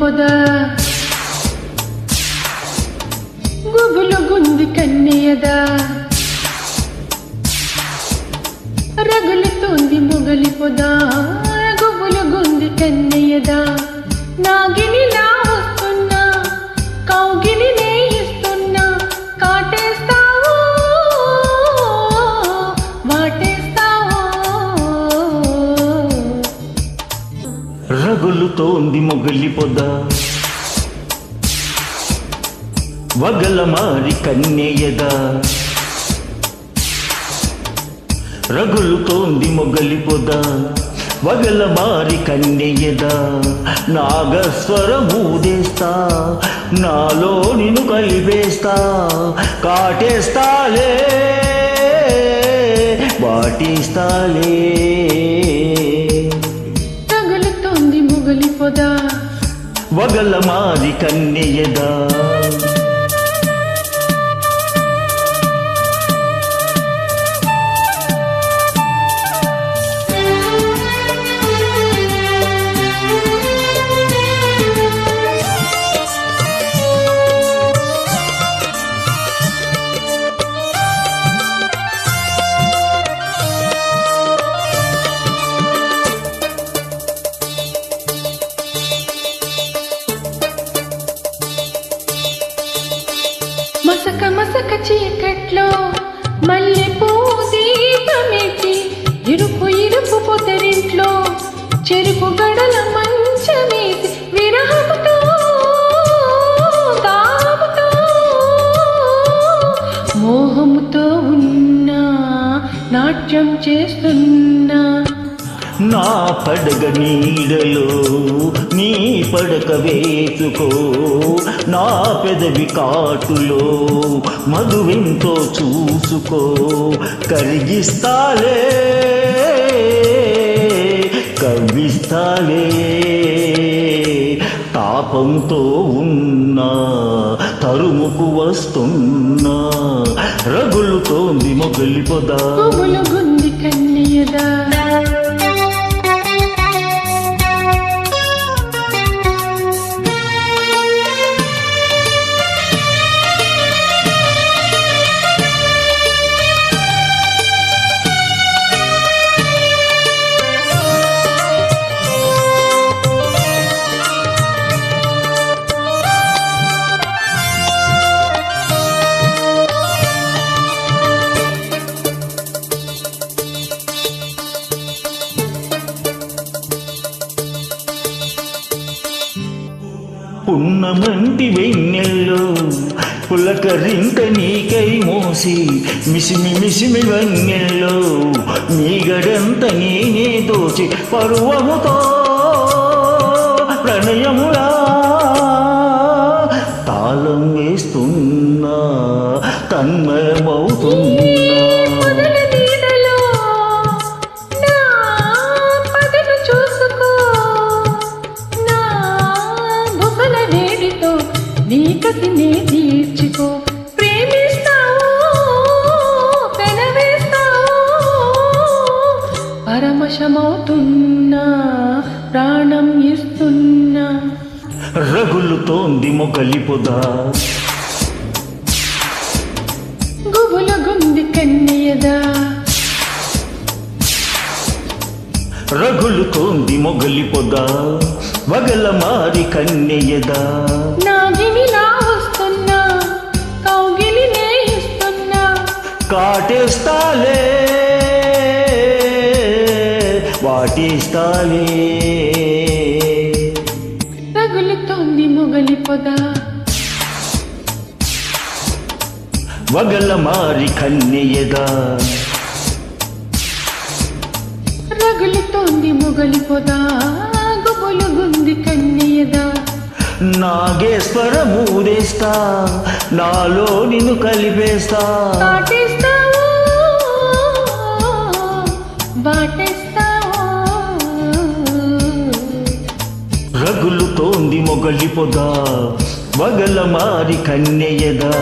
పొద. గుబులు గుంది కన్నెయదా రగులుతోంది మొగలి పొద. రగులుతోంది మొగలి పొద. వగల మారి కన్యయద రగులుతోంది మొగలి పొద. వగల మారి కన్యయద నాగస్వరమూదేస్తా నాలో నిన్ను కలిపేస్తా కాటేస్తాలే వాటిస్తాలే. తగులుతోంది మొగలి పొద. వగల మారి చీకట్లో మల్లెపూ పువ్వు దీపమెట్టి ఇరుపు ఇరుపు పొదరింట్లో చెరుకు గడల మంచమేసి విరహముతో తాముతో మోహముతో ఉన్నా నాట్యం చేస్తున్నా నా పడగ నీడలో నీ పడక వేసుకో. నా పెదవి కాటులో మధువెంతో చూసుకో. కరిగిస్తాలే కవ్విస్తాలే. తాపంతో ఉన్నా తరుముకు వస్తున్నా రగులుతోంది మొగలి పొదా. పున్నమంటి వెన్నెల్లో పులకరింత నీకై మోసి మిసిమి మిసిమి వెన్నెల్లో నీగడంత నేనే దోచి పరువముతో ప్రణయములా తాళం వేస్తున్నా తన్మయమవుతున్నా నీ కసిని తీర్చుకో. ప్రేమిస్తావో పెనవేస్తావో పరమశమవుతున్నా ప్రాణం ఇస్తున్నా. రగులుతోంది మొగలి పొద. గుబుల గుంది కన్నయ్యదా రగులుతోంది మొగలి పొద. వగల మారి కన్నెయదా. నా వాటిస్తాలే రగులుతోంది మొగలి పొద. వగల మారి కన్నెయదా రగులుతోంది మొగలి పొద. గుబులు గుంది కన్నయ్యదా నాగేశ్వరమూదేస్తా నాలో నిన్ను కలిపేస్తా. కాటేస్తావో రగులుతోంది మొగలి పొద వగల మారి కన్నెయదా